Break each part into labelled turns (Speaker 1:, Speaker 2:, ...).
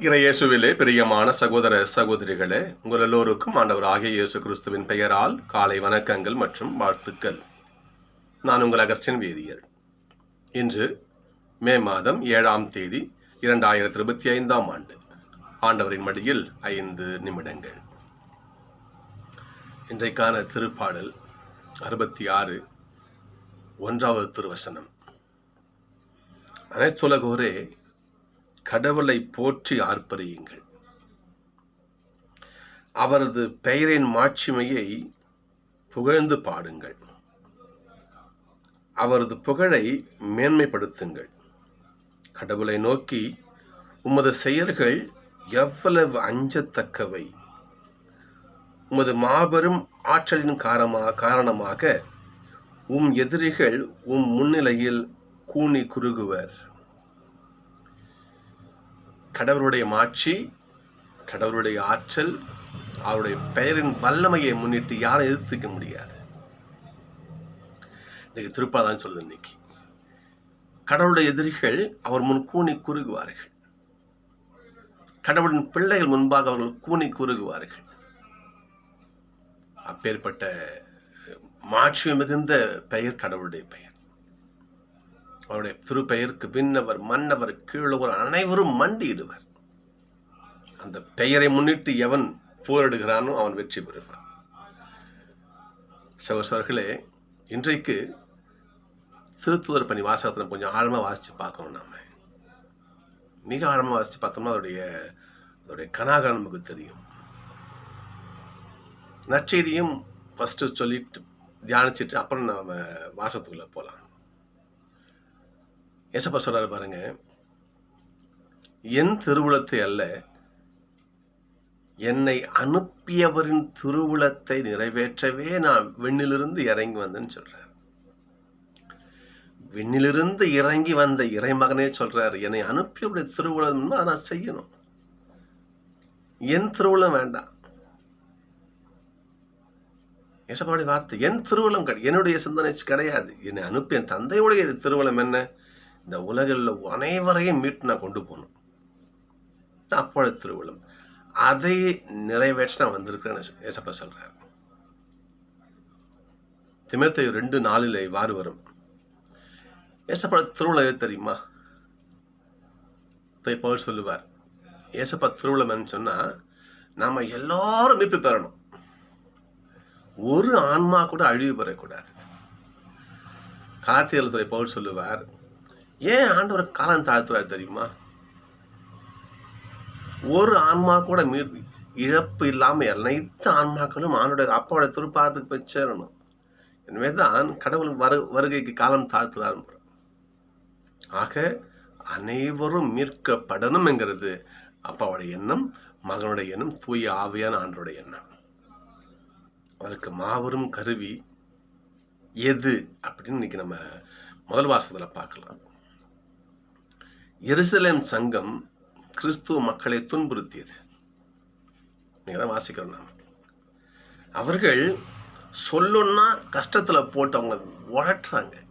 Speaker 1: இறையேசுவிலே பிரியமான சகோதர சகோதரிகளே உங்கள் எல்லோருக்கும் ஆண்டவர் ஆகிய இயேசு கிறிஸ்துவின் பெயரால் காலை வணக்கங்கள் மற்றும் வாழ்த்துக்கள். நான் உங்கள் அகஸ்டின் வேதியர். இன்று மே மாதம் ஏழாம் தேதி இரண்டாயிரத்தி இருபத்தி ஐந்தாம் ஆண்டு. ஆண்டவரின் மடியில் ஐந்து நிமிடங்கள். இன்றைக்கான திருப்பாடல் அறுபத்தி ஆறு ஒன்றாவது திருவசனம். அனைத்துலகோரே கடவுளை போற்றி ஆர்ப்பரியுங்கள். அவரது பெயரின் மாட்சிமையை புகழ்ந்து பாடுங்கள். அவரது புகழை மேன்மைப்படுத்துங்கள். கடவுளை நோக்கி உமது செயல்கள் எவ்வளவு அஞ்சத்தக்கவை. உமது மாபெரும் ஆற்றலின் காரமாக காரணமாக உம் எதிரிகள் உம் முன்னிலையில் கூனி குறுகுவர். கடவுளுடைய மாட்சி கடவுளுடைய ஆற்றல் அவருடைய பெயரின் வல்லமையை முன்னிட்டு யாரும் எதிர்த்துக்க முடியாது. இன்னைக்கு திருப்பாதான் சொல்லுது இன்னைக்கு. கடவுளுடைய எதிரிகள் அவர் முன் கூணி குறுகுவார்கள். கடவுளின் பிள்ளைகள் முன்பாக அவர்கள் கூணி குறுகுவார்கள். அப்பேற்பட்ட மாட்சி மிகுந்த பெயர் கடவுளுடைய பெயர். அவருடைய திருப்பெயருக்கு விண்ணவர் மன்னவர் கீழவர் அனைவரும் மண்டியிடுவர். அந்த பெயரை முன்னிட்டு எவன் போரிடுகிறானோ அவன் வெற்றி பெறுவான். சகோசர்களே இன்றைக்கு திருத்துதர் பணி வாசகத்தை கொஞ்சம் ஆழமாக வாசித்து பார்க்கணும் நாம. மிக ஆழமாக வாசித்து பார்த்தோம்னா அதோடைய அதோடைய கனாகரம் நமக்கு தெரியும். நற்செய்தியும் ஃபஸ்ட்டு சொல்லிட்டு தியானிச்சுட்டு அப்புறம் நம்ம வாசத்துக்குள்ளே போகலாம் ஏசப்பா சொல்றாரு பாருங்க. என் திருவுளத்தை அல்ல என்னை அனுப்பியவரின் திருவுளத்தை நிறைவேற்றவே நான் விண்ணிலிருந்து இறங்கி வந்தேன்னு சொல்கிறார் விண்ணிலிருந்து இறங்கி வந்த இறைமகனே சொல்றாரு என்னை அனுப்பியவருடைய திருவுளம் அதை நான் செய்யணும். என் திருவுளம் வேண்டாம். ஏசப்பாவுடைய வார்த்தை என் திருவுளம் கிடையாது என்னுடைய சிந்தனை கிடையாது. என்னை அனுப்பி என் தந்தையுடைய திருவுளம் என்ன? இந்த உலகில் அனைவரையும் மீட்டு நான் கொண்டு போகணும். அப்பொழுது திருவிழம். அதை நிறைவேற்ற நான் வந்திருக்கிறேன்னு ஏசப்பா சொல்கிறார் திமத்தை ரெண்டு நாளில் இவ்வாறு வரும். ஏசப்பா திருவிழா எது தெரியுமா? பவுல் சொல்லுவார். ஏசப்பா திருவிழம்னு சொன்னா நாம எல்லாரும் மீட்பு பெறணும். ஒரு ஆன்மா கூட அழிவு பெறக்கூடாது. காத்தியலத்துறை பவுல் சொல்லுவார். ஏன் ஆண்டவர் காலம் தாழ்த்துறாரு தெரியுமா? ஒரு ஆன்மா கூட மீ இழப்பு இல்லாமல் அனைத்து ஆன்மாக்களும் ஆண்டோட அப்பாவோட திருப்பாதத்துக்கு போய் சேரணும் எனவே தான் கடவுள் வரு வருகைக்கு காலம் தாழ்த்துறாரு ஆக அனைவரும் மீட்கப்படணும்ங்கிறது அப்பாவோட எண்ணம் மகனுடைய எண்ணம் தூய ஆவியான ஆண்டோட எண்ணம். அதற்கு மாபெரும் கருவி எது அப்படின்னு இன்னைக்கு நம்ம முதல் வாசத்தில் பார்க்கலாம். எருசலேம் சங்கம் கிறிஸ்துவ மக்களை துன்புறுத்தியது. நீங்கள் தான் வாசிக்கிறோம் நாம். அவர்கள் சொல்லுன்னா கஷ்டத்தில் போட்டு அவங்க உழட்டுறாங்க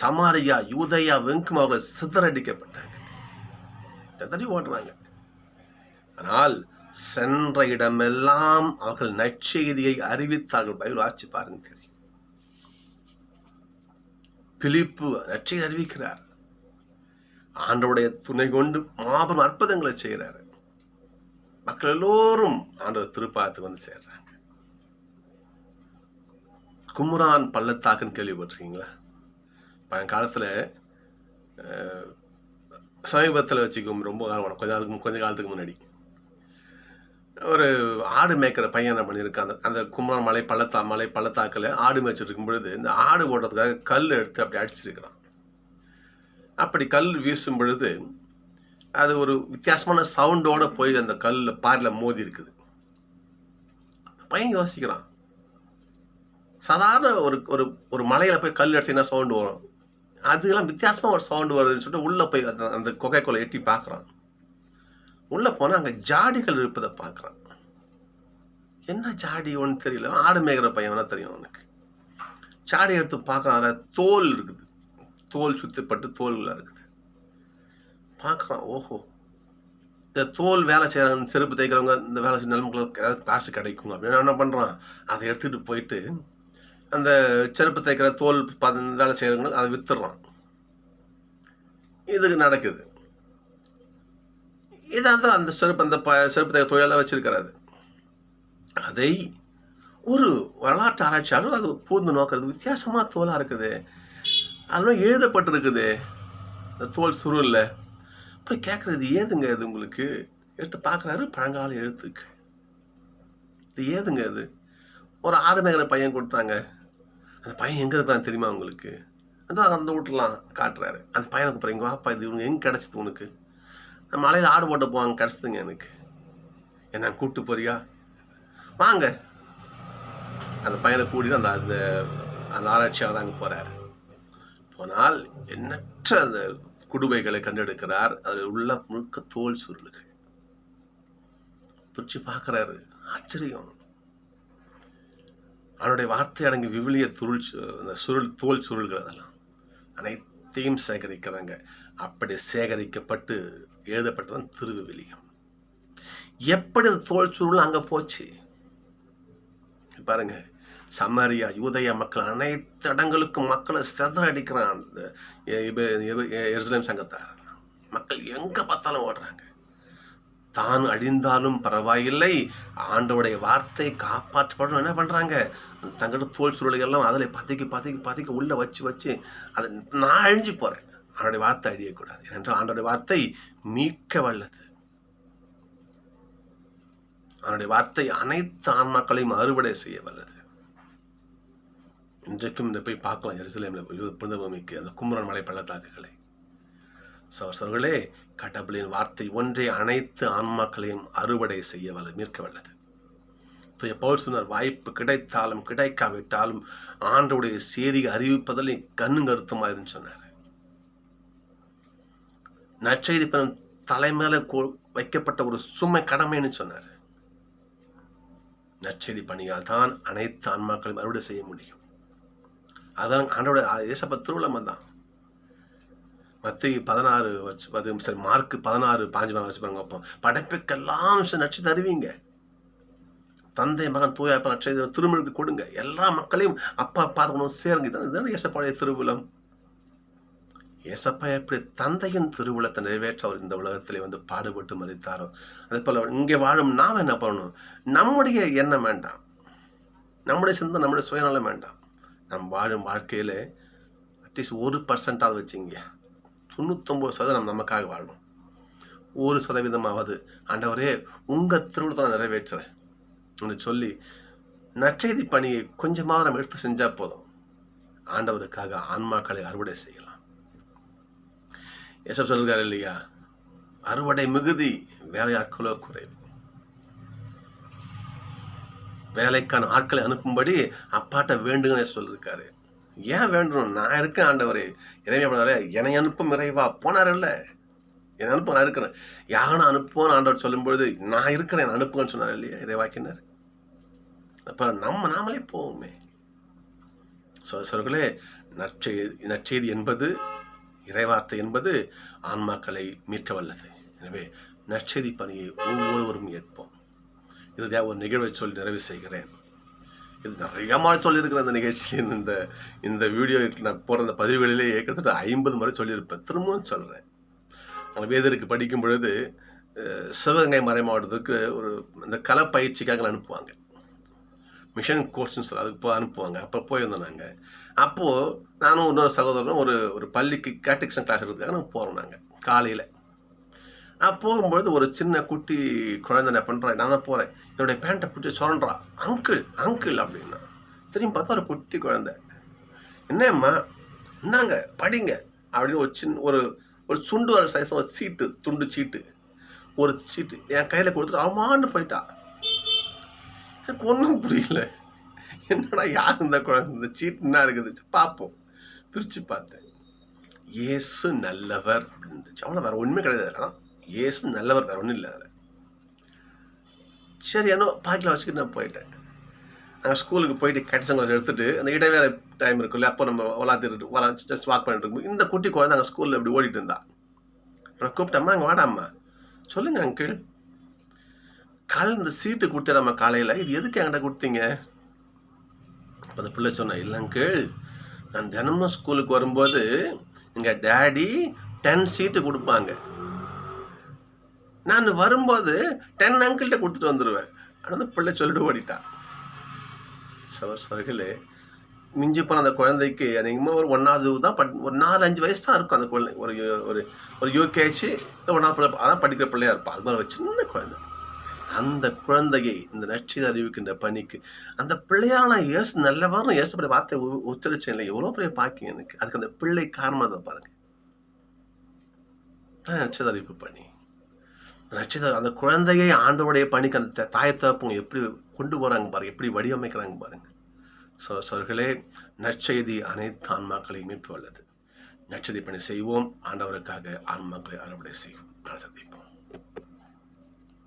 Speaker 1: சமாரியா யூதையா வெங்கும் அவர்கள் சிதறடிக்கப்பட்டாங்க. சிதறி ஓடுறாங்க. ஆனால் சென்ற இடமெல்லாம் அவர்கள் நற்செய்தியை அறிவித்தார்கள். பயிர் வாசிச்சு பாருங்க தெரியும். பிலிப்பு நற்செய்தி அறிவிக்கிறார். ஆண்டவுடைய துணை கொண்டு மாபெரும் அற்புதங்களை செய்கிறாரு மக்கள் எல்லோரும் ஆண்டவர் திருப்பாத்து வந்து சேர்றாங்க. குமுரான் பள்ளத்தாக்குன்னு கேள்விப்பட்டிருக்கீங்களா? பழங்காலத்தில் சமீபத்தில் வச்சுக்கும் ரொம்ப காலம் கொஞ்ச நாளுக்கு கொஞ்ச காலத்துக்கு முன்னாடி. ஒரு ஆடு மேய்க்கிற பையன் என்ன பண்ணியிருக்கான்? அந்த அந்த குமரன் மலை பள்ளத்தா மலை பள்ளத்தாக்கில் ஆடு மேய்ச்சிட்டு இருக்கும் பொழுது இந்த ஆடு ஓடுறதுக்காக கல் எடுத்து அப்படி அடிச்சிருக்கிறான். அப்படி கல் வீசும் பொழுது அது ஒரு வித்தியாசமான சவுண்டோட போய் அந்த கல்லில் பாரில் மோதி இருக்குது. பையன் யோசிக்கிறான். சாதாரண ஒரு ஒரு ஒரு மலையில் போய் கல் எடுத்தீங்கன்னா சவுண்டு வரும். அதுக்கெல்லாம் வித்தியாசமாக ஒரு சவுண்டு வருதுன்னு சொல்லிட்டு உள்ளே போய் அந்த அந்த குகைக்குள்ள எட்டி பார்க்குறான். உள்ளே போனால் அங்கே ஜாடிகள் இருப்பதை பார்க்குறான். என்ன ஜாடி ஒன்று தெரியல. ஆடு மேய்கிற பையன் வேணா தெரியும் அவனுக்கு. ஜாடி எடுத்து பார்க்குறான். தோல் இருக்குது. தோல் சுத்தப்பட்டு தோல்களாக இருக்குது. பார்க்குறான் ஓஹோ. இந்த தோல் வேலை செய்கிறவங்க செருப்பு தைக்கிறவங்க இந்த வேலை செய்ய நிலமக்களுக்கு ஏதாவது காசு கிடைக்கும்? அப்படின்னு என்ன பண்ணுறான் அதை எடுத்துகிட்டு போயிட்டு அந்த செருப்பு தைக்கிற தோல் பத வேலை செய்கிறவங்களுக்கு அதை வித்துடுறான். இதுக்கு நடக்குது. இதான் தான் அந்த செருப்பு அந்த ப செருப்பு தைக்கிற தொழிலாக வச்சிருக்கிறாரு. அதை ஒரு வரலாற்று ஆராய்ச்சியாளர் அது பூந்து நோக்கிறது வித்தியாசமாக தோலாக இருக்குது. அதெல்லாம் எழுதப்பட்டிருக்குது. இந்த தோல் சுருளில். போய் கேட்குறது ஏதுங்க இது உங்களுக்கு? எடுத்து பார்க்குறாரு பழங்கால எழுத்துக்கு. இது ஏதுங்க இது? ஒரு ஆடு மேகிற பையன் கொடுத்தாங்க. அந்த பையன் எங்கே இருக்கிறான் தெரியுமா உங்களுக்கு? அந்த அந்த வீட்டுலாம் காட்டுறாரு. அந்த பையனுக்கு அப்புறம் எங்கள் வாப்பா இது இவங்க எங்கே கிடச்சிது உனக்கு? நான் மலையில் ஆடு போட்டு போவாங்க கிடச்சிதுங்க எனக்கு. என்ன கூப்பிட்டு போறியா? வாங்க. அந்த பையனை கூட்டிட்டு அந்த அந்த அந்த ஆராய்ச்சியாளர் அங்கே போகிறார் போனால் எண்ணற்ற அந்த குடுவைகளை கண்டெடுக்கிறார். அதில் உள்ள முழுக்க தோல் சுருளுகள். பிரிச்சு பார்க்குறாரு. ஆச்சரியம். அவனுடைய வார்த்தை அடங்கி விவிலிய துருள் அந்த சுருள் தோல் சுருள்கள் அதெல்லாம் அனைத்தையும் சேகரிக்கிறாங்க. அப்படி சேகரிக்கப்பட்டு எழுதப்பட்டதான் திருவிவிலியம். எப்படி அந்த தோல் சுருள் அங்கே போச்சு? பாருங்க. சமரியா யூதய மக்கள் அனைத்து இடங்களுக்கும் மக்களை செதற அடிக்கிறான். எ- எருசலேம் சங்கத்தார். மக்கள் எங்கே பார்த்தாலும் ஓடுறாங்க. தான் அழிந்தாலும் பரவாயில்லை. ஆண்டவுடைய வார்த்தை காப்பாற்றப்படும். என்ன பண்ணுறாங்க தங்களோட தோல் சுருளை எல்லாம் அதில் பத்திக்கு பத்திக்கு பத்திக்கு உள்ளே வச்சு வச்சு அதை நான் அழிஞ்சு போகிறேன் அவனுடைய வார்த்தை அழியக்கூடாது. ஏனென்றால் ஆண்டோடைய வார்த்தை மீட்க வல்லது. அவனுடைய வார்த்தை அனைத்து ஆன்மாக்களையும் அறுவடை செய்ய வல்லது. இன்றைக்கும் இந்த போய் பார்க்கலாம். எருசலேமில் புனித பூமிக்கு அந்த குமரன் மலை பள்ளத்தாக்குகளை. சோசர்களே கடவுளின் வார்த்தை ஒன்றே அனைத்து ஆன்மாக்களையும் அறுவடை செய்ய வல்ல மீட்க வல்லது. தூய பவுல் சொன்னார் வாய்ப்பு கிடைத்தாலும் கிடைக்காவிட்டாலும் ஆண்டவுடைய செய்தி அறிவிப்பதில் கண்ணு கருத்துமாயிருன்னு சொன்னார். நற்செய்தி பணம் தலைமையில வைக்கப்பட்ட ஒரு சுமை கடமைன்னு சொன்னார். நற்செய்தி பணியால் தான் அனைத்து ஆன்மாக்களையும் அறுவடை செய்ய முடியும். அதான் ஆண்டோட ஏசப்ப திருவிழம் தான். மத்திய பதினாறு வச்சு அது சரி மார்க் பதினாறு பாஞ்சு மகன் வச்சு பாருங்க அப்போ படைப்புக்கெல்லாம் நச்சு தருவீங்க தந்தை மகன் தூயாப்ப அப்பா திருமணத்துக்கு கொடுங்க. எல்லா மக்களையும் அப்பா பார்க்கணும் சேருங்க. தான் இதுதான் ஏசப்பாடைய திருவிழம் ஏசப்பா எப்படி தந்தையின் திருவிழத்தை நிறைவேற்ற அவர் இந்த உலகத்திலே வந்து பாடுபட்டு மறித்தாரோ அதே போல் இங்கே வாழும் நாம் என்ன பண்ணணும்? நம்முடைய எண்ணம் வேண்டாம். நம்முடைய சிந்தனை நம்முடைய சுயநலம் வேண்டாம். நம் வாழும் வாழ்க்கையில் அட்லீஸ்ட் ஒரு பர்சன்டாவது வச்சுங்க. தொண்ணூத்தொம்பது சதவீதம் நமக்காக வாழணும் ஒரு சதவீதமாவது. ஆண்டவரே உங்க திருவிழத்தை நான் நிறைவேற்றுறேன். என்று சொல்லி நற்செய்தி பணியை கொஞ்சமாக நம்ம எடுத்து செஞ்சால் போதும். ஆண்டவருக்காக ஆன்மாக்களை அறுவடை செய்யலாம். எசப் சொல்கிறார் இல்லையா? அறுவடை மிகுதி வேலையாட்களோ குறைவு. வேலைக்கான ஆட்களை அனுப்பும்படி அப்பாட்ட வேண்டுங்கன்னு சொல்லியிருக்காரு ஏன் வேண்டும் நான் இருக்கேன் ஆண்டவரே. இறைமையா என்னை அனுப்பும் இறைவா? போனார் இல்லை. என்னை அனுப்ப நான் இருக்கிறேன். யானை அனுப்புவோன்னு ஆண்டவர் சொல்லும்பொழுது நான் இருக்கிறேன் அனுப்புங்கன்னு சொன்னார் இல்லையா? இறைவாக்கினார் அப்போ நம்ம நாமளே போவோமே. சொல்களே நற்செய்தி நற்செய்தி என்பது இறைவார்த்தை என்பது ஆன்மாக்களை மீட்க வல்லது. எனவே நற்செய்தி பணியை ஒவ்வொருவரும் ஏற்போம். இறுதியாக ஒரு நிகழ்வை சொல்லி நிறைவு செய்கிறேன். இது நிறைய முறை சொல்லியிருக்கிற அந்த நிகழ்ச்சியில். இந்த இந்த வீடியோ நான் போகிற அந்த பதிவுகளிலே கிட்டத்தட்ட ஐம்பது முறை சொல்லியிருப்பேன். திரும்பவும் சொல்கிறேன் நான் வேதருக்கு படிக்கும் பொழுது சிவகங்கை மறை மாவட்டத்துக்கு ஒரு இந்த கலை பயிற்சிக்காக அனுப்புவாங்க மிஷன் கோர்ஸ்னு சொல்லி அதுக்கு போய் அனுப்புவாங்க. அப்போ போயிருந்தோம் நாங்கள் அப்போது நானும் இன்னொரு சகோதரனும் ஒரு ஒரு பள்ளிக்கு கேட்டிக்ஷன் கிளாஸ் எடுக்கிறதுக்காக நாங்கள் போகிறோம் நாங்கள் காலையில். நான் போகும்பொழுது ஒரு சின்ன குட்டி குழந்தை என்ன பண்ணுறேன் நான் தான் போகிறேன் என்னுடைய பேண்ட்டை பிடிச்சி சுரண்டா அங்கிள் அங்கிள் அப்படின்னா. திரும்பி பார்த்தா ஒரு குட்டி குழந்தை. என்னம்மா? இந்தாங்க படிங்க. அப்படின்னு ஒரு சின்ன ஒரு ஒரு சுண்டு வர சைஸ் ஒரு சீட்டு துண்டு சீட்டு. ஒரு சீட்டு. என் கையில் கொடுத்துட்டு அவமானு போயிட்டா. எனக்கு ஒன்றும் புரியல. என்னடா யார் இந்த குழந்தை? இந்த சீட்டு என்ன இருக்குது? பார்ப்போம். பிரித்து பார்த்தேன். இயேசு நல்லவர் அப்படின்னு இருந்துச்சு அவ்வளோ வேறு ஒன்றுமே கிடையாது. ஆனால் இயேசு நல்லவர் வேற ஒன்றும் இல்லை அதில். சரி என்ன பாட்டில் வச்சுக்கிட்டு நான் போயிட்டேன். நாங்கள் ஸ்கூலுக்கு போயிட்டு கட்டிசங்களை எடுத்துட்டு அந்த இடைவேளை டைம் இருக்குல்ல அப்போ நம்ம வளர்த்துட்டு வளா ஜஸ்ட் வாக் பண்ணிட்டு இருக்கும் இந்த குட்டி குழந்தை அங்கே ஸ்கூலில் இப்படி ஓடிட்டு இருந்தா. அப்புறம் கூப்பிட்டம்மா அங்கே வாடாம்மா. சொல்லுங்க அங்கிள் காலையில் இந்த சீட்டு கொடுத்துடாம காலையில். இது எதுக்கு என்கிட்ட கொடுத்தீங்க? அப்போ அந்த பிள்ளை சொன்னேன் இல்லை அங்கிள் நான் தினமும் ஸ்கூலுக்கு வரும்போது எங்கள் டேடி டென் சீட்டு கொடுப்பாங்க. நான் வரும்போது டென் அங்கிள்கிட்ட கொடுத்துட்டு வந்துடுவேன் ஆனால் அந்த பிள்ளை சொல்லிட்டு ஓடிட்டா. சவர் சவர்களே மிஞ்சி போன அந்த குழந்தைக்கு அதிகமாக ஒரு ஒன்றாவது தான் பட் ஒரு நாலு அஞ்சு வயசு தான் இருக்கும் அந்த குழந்தை. ஒரு ஒரு ஒரு யூகேஜி ஒன்றாவது பிள்ளை அதான் படிக்கிற பிள்ளையாக இருப்பான் அது மாதிரி ஒரு சின்ன குழந்தை. அந்த குழந்தையை இந்த நற்செய்தி அறிவிக்கின்ற பணிக்கு அந்த பிள்ளையான இயேசு நல்லவரும் இயேசுபடி வார்த்தை உச்சரிச்சேன் இல்லை எவ்வளோ பெரிய பாக்கியம் எனக்கு. அதுக்கு அந்த பிள்ளை காரணமாக தான் பாருங்கள் அதான் அறிவிப்பு பணி. ரட்சிதர் அந்த குழந்தையை ஆண்டவருடைய பணிக்கு அந்த த- தாய் தகப்பங்க எப்படி கொண்டு போகிறாங்க பாருங்க எப்படி வடிவமைக்கிறாங்க பாருங்க. ஸோ சோர்களே நற்செய்தி அனைத்து ஆன்மாக்களையும் மீட்பு வல்லது. நற்செய்தி பணி செய்வோம். ஆண்டவருக்காக ஆன்மாக்களை அறுவடை செய்வோம். நான் சந்திப்போம்.